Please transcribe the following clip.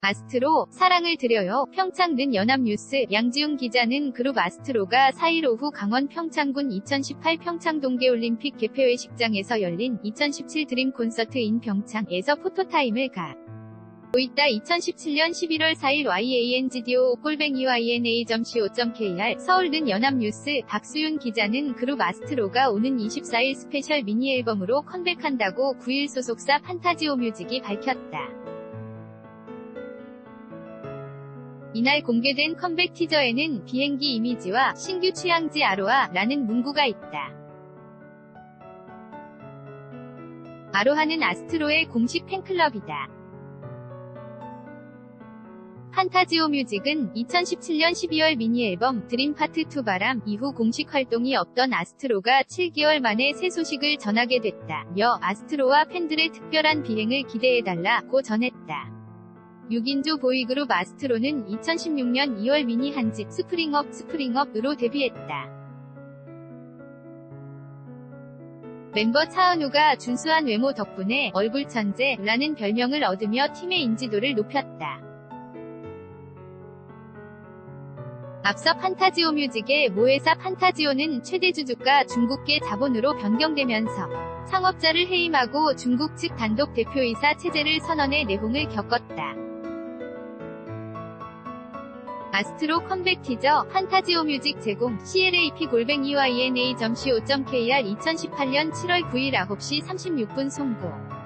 아스트로, 사랑을 드려요. 평창는 연합뉴스, 양지웅 기자는 그룹 아스트로가 4일 오후 강원 평창군 2018 평창 동계올림픽 개폐회식장에서 열린 2017 드림 콘서트 인 평창에서 포토타임을 가. 고 있다 2017년 11월 4일 YANGDO 꼴뱅이 YNA.co.kr 서울는 연합뉴스 박수윤 기자는 그룹 아스트로가 오는 24일 스페셜 미니 앨범으로 컴백한다고 9일 소속사 판타지오 뮤직이 밝혔다. 이날 공개된 컴백 티저에는 비행기 이미지와 신규 취향지 아로하 라는 문구가 있다. 아로하는 아스트로의 공식 팬클럽이다. 판타지오 뮤직은 2017년 12월 미니 앨범 드림 파트 2 바람 이후 공식 활동이 없던 아스트로가 7개월 만에 새 소식을 전하게 됐다며 아스트로와 팬들의 특별한 비행을 기대해달라고 전했다. 6인조 보이그룹 아스트로는 2016년 2월 미니 한집 스프링업 스프링업으로 데뷔했다. 멤버 차은우가 준수한 외모 덕분에 얼굴 천재라는 별명을 얻으며 팀의 인지도를 높였다. 앞서 판타지오 뮤직의 모회사 판타지오는 최대 주주가 중국계 자본으로 변경되면서 창업자를 해임하고 중국 측 단독 대표이사 체제를 선언해 내홍을 겪었다. 아스트로 컴백 티저 판타지오 뮤직 제공 CLAP 골뱅이 YNA.co.kr 2018년 7월 9일 9시 36분 송고